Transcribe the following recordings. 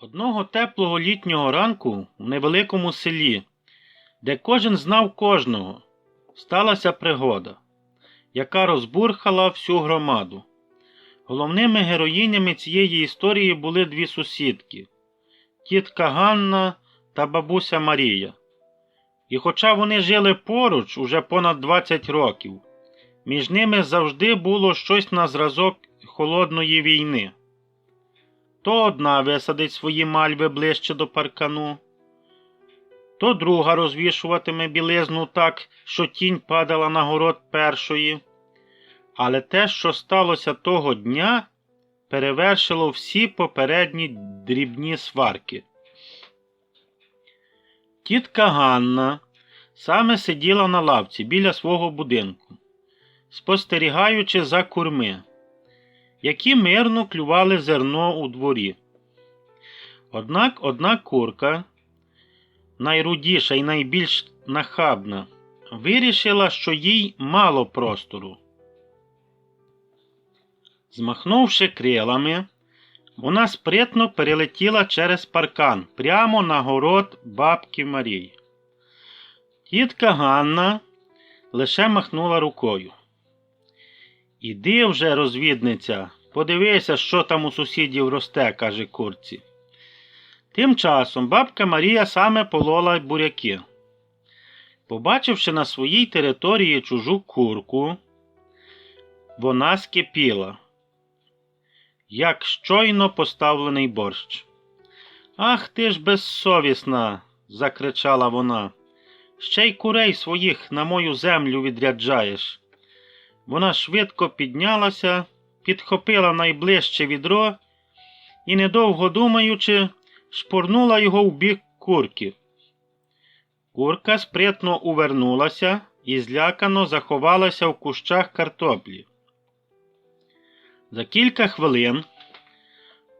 Одного теплого літнього ранку в невеликому селі, де кожен знав кожного, сталася пригода, яка розбурхала всю громаду. Головними героїнями цієї історії були дві сусідки тітка Ганна та бабуся Марія. І хоча вони жили поруч уже понад 20 років, між ними завжди було щось на зразок холодної війни. То одна висадить свої мальви ближче до паркану, то друга розвішуватиме білизну так, що тінь падала на город першої. Але те, що сталося того дня, перевершило всі попередні дрібні сварки. Тітка Ганна саме сиділа на лавці біля свого будинку, спостерігаючи за курми, які мирно клювали зерно у дворі. Однак одна курка, найрудіша і найбільш нахабна, вирішила, що їй мало простору. Змахнувши крилами, вона спритно перелетіла через паркан прямо на город бабки Марії. Тітка Ганна лише махнула рукою. Іди вже, розвідниця, подивися, що там у сусідів росте, каже курці. Тим часом бабка Марія саме полола буряки. Побачивши на своїй території чужу курку, вона скипіла, як щойно поставлений борщ. Ах ти ж безсовісна, закричала вона. Ще й курей своїх на мою землю відряджаєш. Вона швидко піднялася, підхопила найближче відро і, недовго думаючи, шпурнула його в бік курки. Курка спритно увернулася і злякано заховалася в кущах картоплі. За кілька хвилин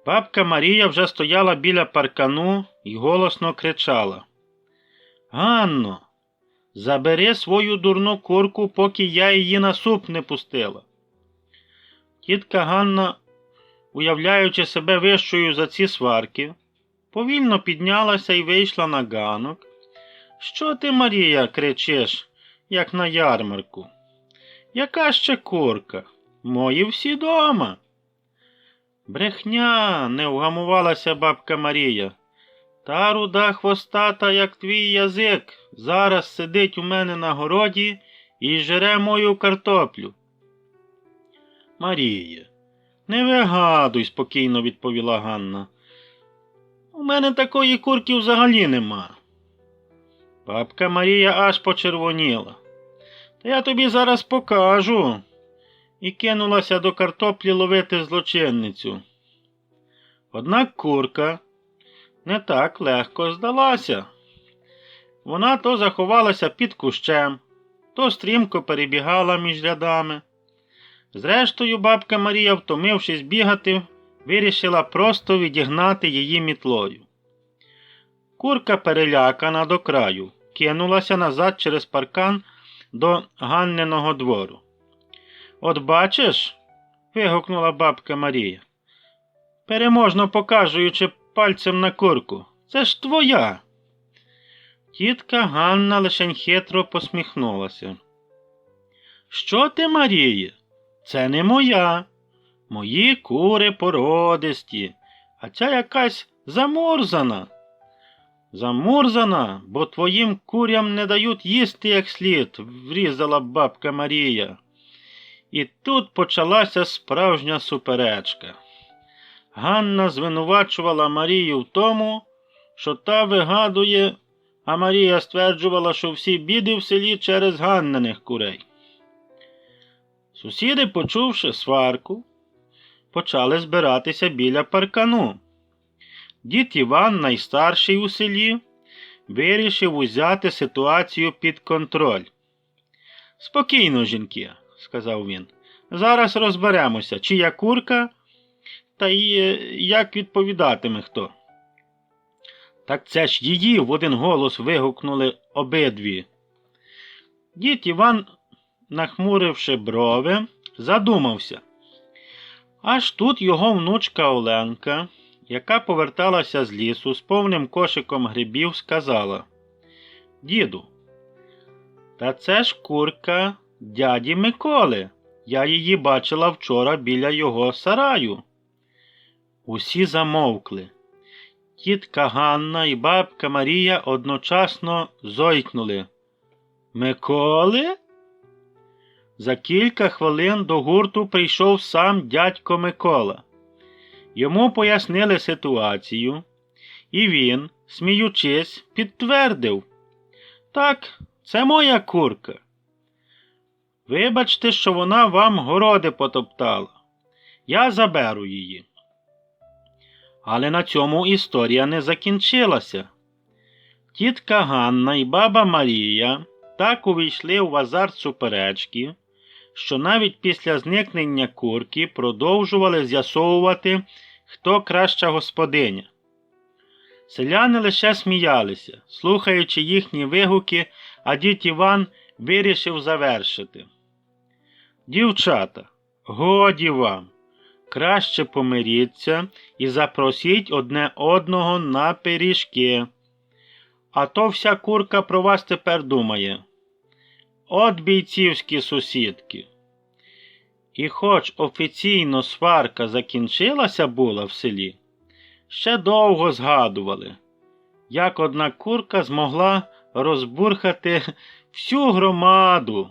бабка Марія вже стояла біля паркану і голосно кричала. Ганно, забери свою дурну курку, поки я її на суп не пустила. Тітка Ганна, уявляючи себе вищою за ці сварки, повільно піднялася і вийшла на ганок. Що ти, Марія, кричиш, як на ярмарку? Яка ще курка? Мої всі дома. Брехня, не вгамувалася бабка Марія. Та руда хвостата, як твій язик, зараз сидить у мене на городі і жере мою картоплю. Марія, не вигадуй, спокійно відповіла Ганна. У мене такої курки взагалі нема. Бабка Марія аж почервоніла. Та я тобі зараз покажу. І кинулася до картоплі ловити злочинницю. Однак курка не так легко здалася. Вона то заховалася під кущем, то стрімко перебігала між рядами. Зрештою, бабка Марія, втомившись бігати, вирішила просто відігнати її мітлою. Курка, перелякана до краю, кинулася назад через паркан до Ганниного двору. От бачиш? вигукнула бабка Марія, переможно показуючи пальцем на курку. Це ж твоя. Тітка Ганна лишень хитро посміхнулася. Що ти, Маріє? Це не моя. Мої кури породисті, а ця якась замурзана. Замурзана, бо твоїм курям не дають їсти як слід, врізала бабка Марія. І тут почалася справжня суперечка. Ганна звинувачувала Марію в тому, що та вигадує, а Марія стверджувала, що всі біди в селі через Ганниних курей. Сусіди, почувши сварку, почали збиратися біля паркану. Дід Іван, найстарший у селі, вирішив узяти ситуацію під контроль. Спокійно, жінки, сказав він. Зараз розберемося, чия курка та е, як відповідатиме хто. Так це ж її в один голос вигукнули обидві. Дід Іван, нахмуривши брови, задумався. Аж тут його внучка Оленка яка поверталася з лісу з повним кошиком грибів, сказала Діду, та це ж курка дяді Миколи. Я її бачила вчора біля його сараю. Усі замовкли. Тітка Ганна і бабка Марія одночасно зойкнули. Миколи? За кілька хвилин до гурту прийшов сам дядько Микола. Йому пояснили ситуацію, і він, сміючись, підтвердив Так, це моя курка. Вибачте, що вона вам городи потоптала. Я заберу її. Але на цьому історія не закінчилася. Тітка Ганна і баба Марія так увійшли в азарт суперечки, що навіть після зникнення курки продовжували з'ясовувати, хто краща господиня. Селяни лише сміялися, слухаючи їхні вигуки, а дід Іван вирішив завершити. Дівчата, годі вам, краще помиріться і запросіть одне одного на пиріжки. А то вся курка про вас тепер думає. От бійцівські сусідки. І хоч офіційно сварка закінчилася була в селі, ще довго згадували, як одна курка змогла розбурхати всю громаду.